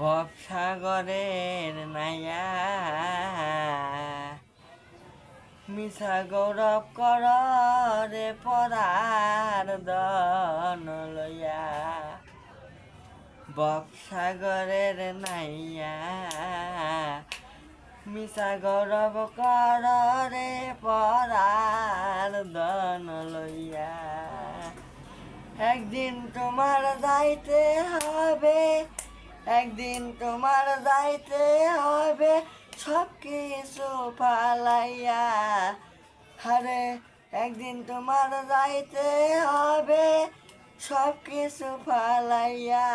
ভবসাগরের নাইয়া মিশা গৌরব কর পরার দন লইয়া। ভবসাগরের নাইয়া মিশা গৌরব কর পরার দন লইয়া। একদিন তোমার যাইতে হবে একদিন তোমার যাইতে হবে সব কিছু পালাইয়া। আরে, একদিন তোমার যাইতে হবে সব কিছু পালাইয়া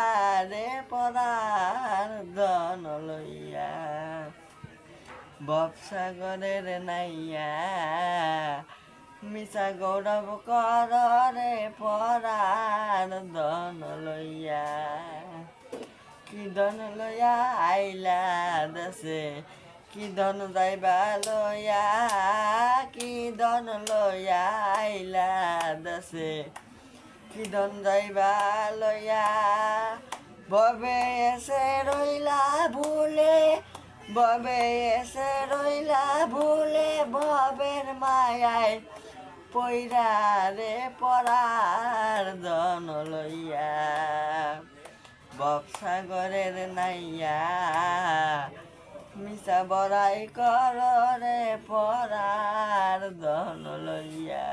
রে পড়ার দন লইয়া। বপসাগরের নাইয়া মিশা গৌরব কর রে পরার দন লইয়া। কি দন লইয়া আইলা দেশে? কি যাইবা লইয়া? কি দন লইয়া আইলা দেশে? কি দন যাইবা লইয়া? ববে এসে রইলা ভুলে, ববে এসে রইলা ভুলে, ববের মায়ায় পইরা রে পড়ার দন লইয়া। বপসাগরের নাইয়া। মিশা বড়াই কর রে পড়ার দন লইয়া।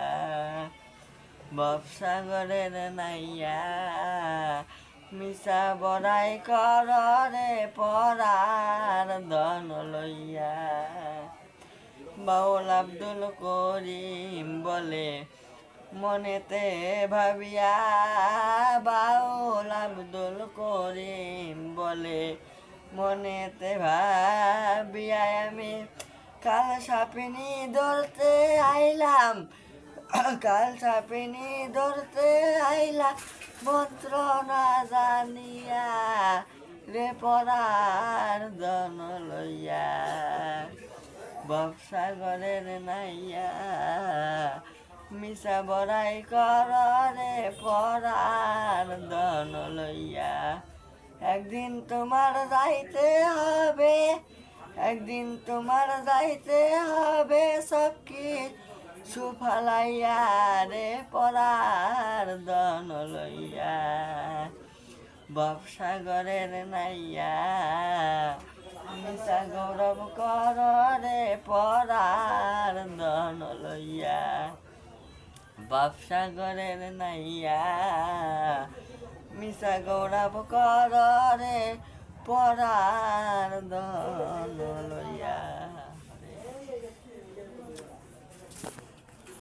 বপসাগরের নাইয়া। মিশা বড়াই কর রে পড়ার দন লইয়া। বাউল আব্দুল করিম বলে, মনেতে ভাবিয়া বাউল আব্দুল করিম বলে মনেতে ভাবিয়া আমি কাল সাপিনি ধরতে আইলাম। কাল সাপিনি ধরতে আইলাম, মন্ত্র না জানিয়া রে পড়ার দন লইয়া। বপসাগরের নাইয়া মিশা বড়াই কর পড়ার দন লইয়া। একদিন তোমার যাইতে হবে, একদিন তোমার যাইতে হবে সব কি সুফালাইয়া রে পড়ার দন লইয়া। বপসাগরের নাইয়া মিশা গৌরব কর রে পড়ার দন লইয়া। বপসাগরের নাইয়া। মিশা গৌরব কর রে পড়ার দন লইয়া